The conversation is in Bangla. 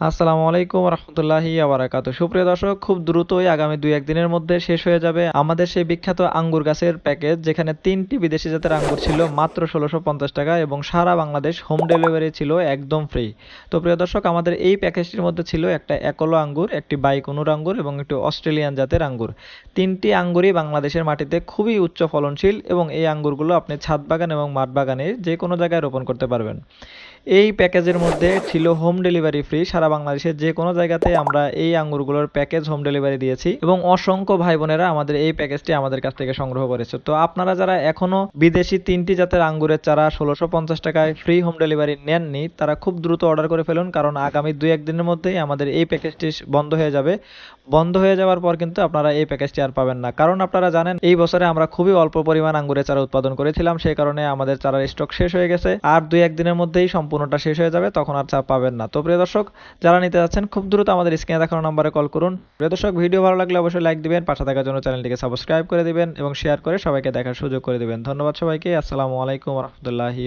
আসসালামু আলাইকুম রহমতুল্লাহি আবরাকাত সুপ্রিয় দর্শক, খুব দ্রুতই আগামী দুই একদিনের মধ্যে শেষ হয়ে যাবে আমাদের সেই বিখ্যাত আঙ্গুর গাছের প্যাকেজ, যেখানে তিনটি বিদেশি জাতের আঙ্গুর ছিল মাত্র ষোলোশো পঞ্চাশ টাকা এবং সারা বাংলাদেশ হোম ডেলিভারি ছিল একদম ফ্রি। তো প্রিয় দর্শক, আমাদের এই প্যাকেজটির মধ্যে ছিল একটা একলো আঙ্গুর, একটি বাইকুনুর আঙ্গুর এবং একটি অস্ট্রেলিয়ান জাতের আঙ্গুর। তিনটি আঙ্গুরই বাংলাদেশের মাটিতে খুবই উচ্চ ফলনশীল এবং এই আঙ্গুরগুলো আপনি ছাদ বাগান এবং মাঠ বাগানে যে কোনো জায়গায় রোপণ করতে পারবেন। এই প্যাকেজের মধ্যে ছিল হোম ডেলিভারি ফ্রি সারা বাংলাদেশের যে কোনো জায়গাতে আমরা এই আঙ্গুরগুলোর প্যাকেজ হোম ডেলিভারি দিয়েছি এবং অসংখ্য ভাই বোনেরা আমাদের এই প্যাকেজটি আমাদের কাছ থেকে সংগ্রহ করেছে। তো আপনারা যারা এখনও বিদেশি তিনটি জাতের আঙ্গুরের চারা ষোলোশো পঞ্চাশ টাকায় ফ্রি হোম ডেলিভারি নেননি, তারা খুব দ্রুত অর্ডার করে ফেলুন কারণ আগামী দুই একদিনের মধ্যেই আমাদের এই প্যাকেজটি বন্ধ হয়ে যাবে। বন্ধ হয়ে যাওয়ার পর কিন্তু আপনারা এই প্যাকেজটি আর পাবেন না। কারণ আপনারা জানেন, এই বছরে আমরা খুবই অল্প পরিমাণ আঙ্গুরের চারা উৎপাদন করেছিলাম সেই কারণে আমাদের চারার স্টক শেষ হয়ে গেছে। আর দুই একদিনের মধ্যেই সম্পূর্ণটা শেষ হয়ে যাবে, তখন আর চা পাবেন না। তো প্রিয় দর্শক যারা নিতে যাচ্ছেন, খুব দ্রুত আমাদের স্ক্রিনে দেখানো নম্বরে কল করুন। প্রিয় দর্শক, ভিডিও ভালো লাগলে অবশ্যই লাইক দিবেন, পাশে থাকার জন্য চ্যানেলটিকে সাবস্ক্রাইব করে দিবেন এবং শেয়ার করে সবাইকে দেখার সুযোগ করে দিবেন। ধন্যবাদ সবাইকে, আসসালামু আলাইকুম রহমতুল্লাহি